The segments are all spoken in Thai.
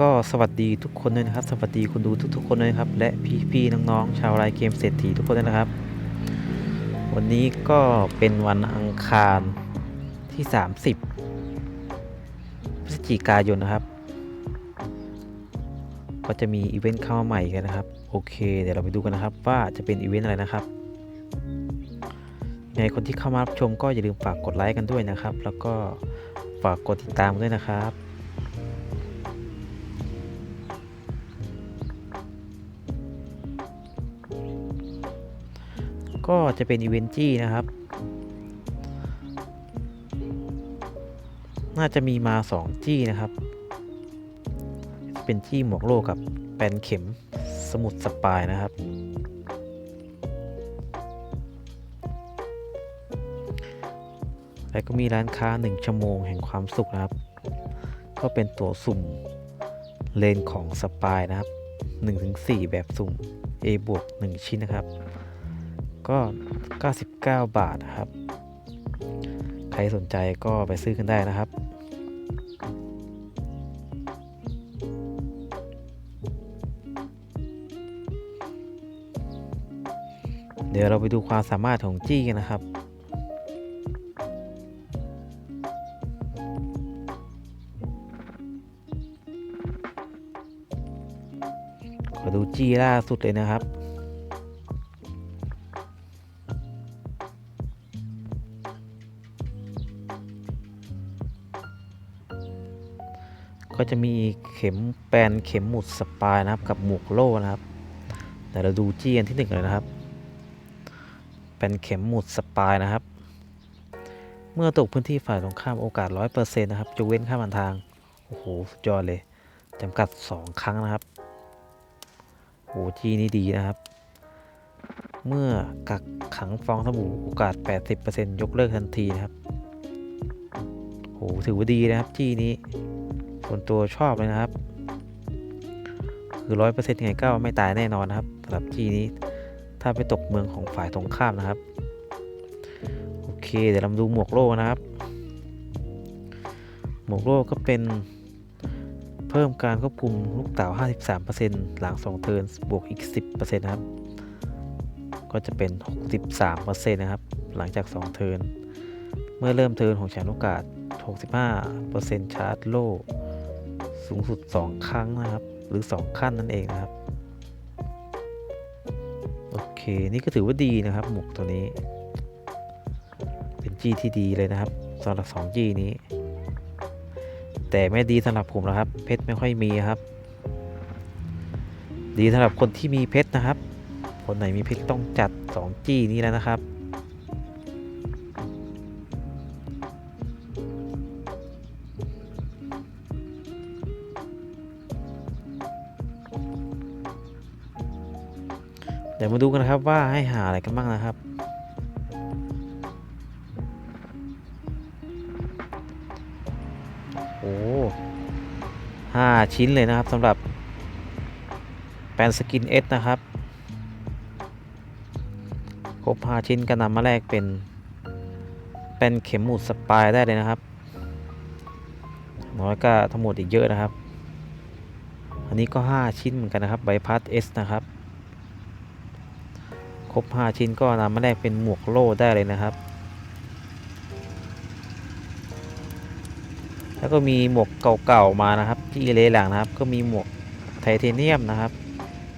ก็สวัสดีทุกคนด้วยนะครับ สวัสดีคุณดูทุก ๆ คนด้วยครับ และพี่ๆน้องๆชาวไลน์เกมเศรษฐีทุกคนด้วยนะครับ วันนี้ก็เป็นวันอังคารที่ 30 พฤศจิกายนนะครับ ก็จะมีอีเวนต์เข้ามาใหม่กันนะครับ โอเค เดี๋ยวเราไปดูกันนะครับ ว่าจะเป็นอีเวนต์อะไรนะครับยังไงคนที่เข้ามารับชมก็อย่าลืมฝากกดไลค์กันด้วยนะครับ แล้วก็ฝากกดติดตามด้วยนะครับ ก็จะเป็นอีเวนต์จี้นะครับ น่าจะมีมา 2 จี้นะครับ เป็นจี้หมวกโลกกับแปนเข็มสมุดสปายนะครับ แล้วก็มีร้านค้า 1 ชั่วโมงแห่งความสุขนะครับ ก็เป็นตัวสุ่มเลนของสปายนะครับ 1-4 แบบสุ่ม A บวก1ชิ้นนะครับ ก็ 99 บาทนะครับ ใครสนใจก็ไปซื้อกันได้นะครับ เดี๋ยวเราไปดูความสามารถของจี้กันนะครับขอดูจี้ล่าสุดเลยนะครับ ก็จะมีเข็มแปนเข็มหมุดสปายนะครับ กับหมวกโล่นะครับ แต่เราดูจี้อันที่หนึ่งเลยนะครับ เป็นเข็มหมุดสปายนะครับ เมื่อตกพื้นที่ฝ่ายตรงข้ามโอกาส 100%นะครับจะเว้นข้ามทาง โอ้โห สุดยอดเลยจำกัด 2 ครั้งนะครับโอ้จี้นี่ดีนะครับ เมื่อกักขังฟองสบู่โอกาส 80%ยกเลิกทันทีนะครับโหถือว่าดีนะครับจี้นี้ ส่วนตัวชอบเลยนะครับ คือร้อยเปอร์เซ็นต์ไงก็ไม่ตายแน่นอนนะครับสำหรับจีนี้ถ้าไปตกเมืองของฝ่ายตรงข้ามนะครับ โอเค เดี๋ยวเราดูหมวกโล่นะครับ หมวกโล่ก็เป็นเพิ่มการควบคุมลูกเต๋า 53%หลัง2เทิร์นบวกอีก 10%นะครับ ก็จะเป็น 63%นะครับ หลังจาก 2 เทิร์น เมื่อเริ่มเทิร์นของแชมป์โอกาส 65%ชาร์จโล่ สูงสุด 2 ครั้งนะครับ หรือ 2 ขั้นนั่นเองนะครับ โอเค นี่ก็ถือว่าดีนะครับ หมวกตัวนี้ เป็น G ที่ดีเลยนะครับสำหรับ 2 G นี้ แต่ไม่ดีสำหรับผมนะครับ เพชรไม่ค่อยมีครับ ดีสำหรับคนที่มีเพชรนะครับ คนไหนมีเพชรต้องจัด 2 G นี้แล้วนะครับ เดี๋ยวมาดูกันนะครับว่าให้หาอะไรกันบ้างนะครับ โอ้ห้าชิ้นเลยนะครับสำหรับแปนสกินเอสนะครับ ครบห้าชิ้นก็นำมาแลกเป็นเป็นเข็มหมุดสปายได้เลยนะครับน้อยก็ทั้งหมดอีกเยอะนะครับ อันนี้ก็ 5 ชิ้นเหมือนกันนะครับใบพัด S นะครับ บ 5 ชิ้นก็นำมาแลกเป็นหมวกโล่ได้เลยนะครับ แล้วก็มีหมวกเก่าๆมานะครับที่เลหลังนะครับ ก็มีหมวกไทเทเนียมนะครับ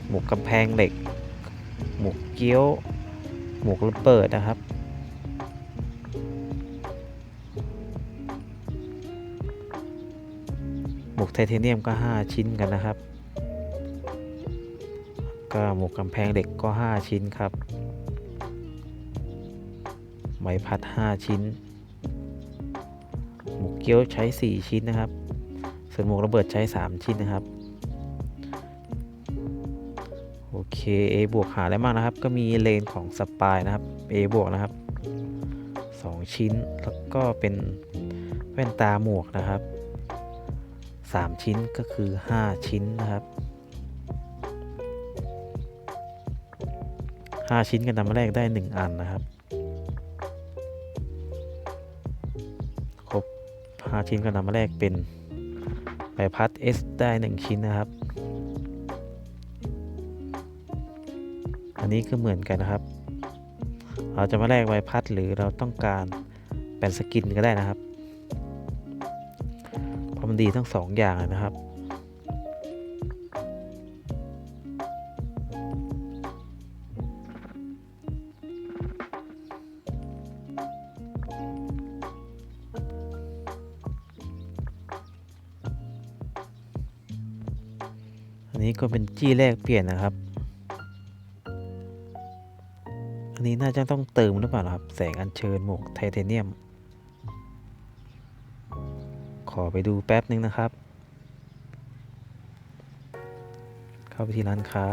หมวกกำแพงเหล็ก หมวกเกี้ยว หมวกระเบิดนะครับหมวกไทเทเนียมก็ 5 ชิ้นกันนะครับก็หมวกกำแพงเหล็กก็ 5 ชิ้นครับ ไม้พัด 5 ชิ้น หมวกเกี้ยวใช้ 4 ชิ้นนะครับ ส่วนหมวกระเบิดใช้ 3 ชิ้นนะครับ โอเค A บวกหาได้มากนะครับ ก็มีเลนของสปายนะครับ A บวกนะครับ 2 ชิ้น แล้วก็เป็นแว่นตาหมวกนะครับ 3 ชิ้นก็คือ 5 ชิ้นนะครับ5 ชิ้นกันนำมแลกได้ 1 อันนะครับ 5 ชิ้นก็นำมาแลกเป็นแพัด S ได้หนึ่งชิ้นนะครับ อันนี้ก็เหมือนกันนะครับ เราจะมาแลกใบพัดหรือเราต้องการแป่นสกินก็ได้นะครับเพราะมันดีทั้งสองอย่างนะครับ นนี้ก็เป็นจี้แรกเปลี่ยนนะครับ อันนี้น่าจะต้องเติมหรือเปล่าครับ แสงอัญเชิญหมวกไทเทเนียม ขอไปดูแป๊บนึงนะครับ เข้าไปที่ร้านค้า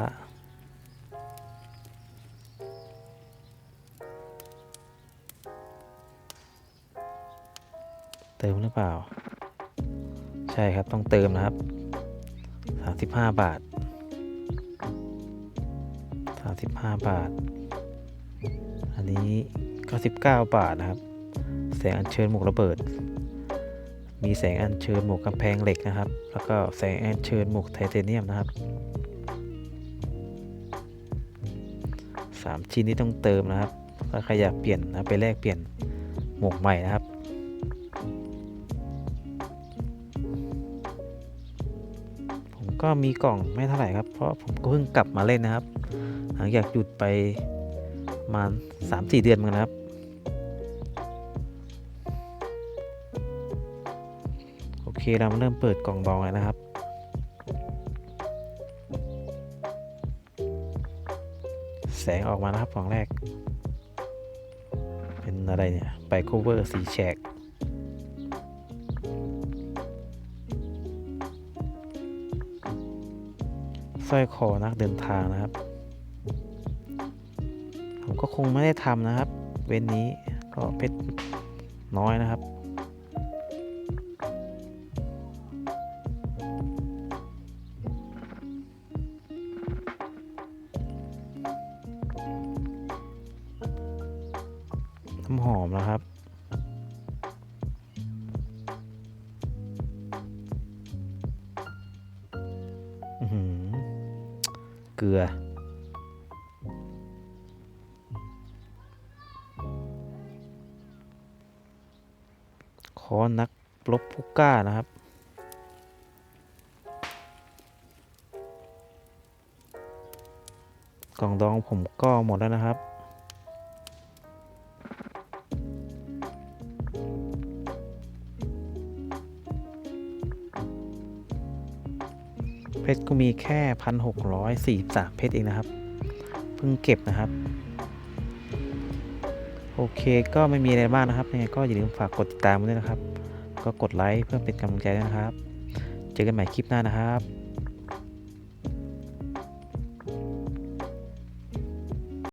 เติมหรือเปล่า ใช่ครับต้องเติมนะครับ 35 บาท 35 บาท อันนี้99บาทนะครับ แสงอัญเชิญหมวกระเบิด มีแสงอัญเชิญหมวกกำแพงเหล็กนะครับ แล้วก็แสงอัญเชิญหมวกไทเทเนียมนะครับสามชิ้นนี้ต้องเติมนะครับถ้าใครอยากเปลี่ยนนะไปแลกเปลี่ยนหมวกใหม่นะครับ ก็มีกล่องไม่เท่าไหร่ครับ เพราะผมก็เพิ่งกลับมาเล่นนะครับ หลังจากหยุดไปมาสามสี่เดือนมือนกันะครับ โอเคเรามาเริ่มเปิดกล่องดองเลนะครับ แสงออกมานะครับกล่องแรก เป็นอะไรเนี่ย ไปโคเวอร์สีแฉก สร้อยคอนักเดินทางนะครับ ผมก็คงไม่ได้ทำนะครับ เว้นนี้ก็เพชรน้อยนะครับน้ำหอมนะครับ เกลือขอนักลบผู้กล้านะครับ กล่องดองผมก็หมดแล้วนะครับ เพชรก็มีแค่พันหกร้อยสี่สามเพชรเองนะครับ เพิ่งเก็บนะครับ โอเคก็ไม่มีอะไรมากนะครับยังไงก็อย่าลืมฝากกดติดตามด้วยนะครับ ก็กดไลค์เพื่อเป็นกำลังใจด้วยนะครับ เจอกันใหม่คลิปหน้านะครับ